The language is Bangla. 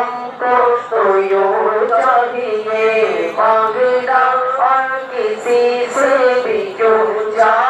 অঙ্ক সয়োজনে বাংলা অঙ্কে শেষে বিজোজা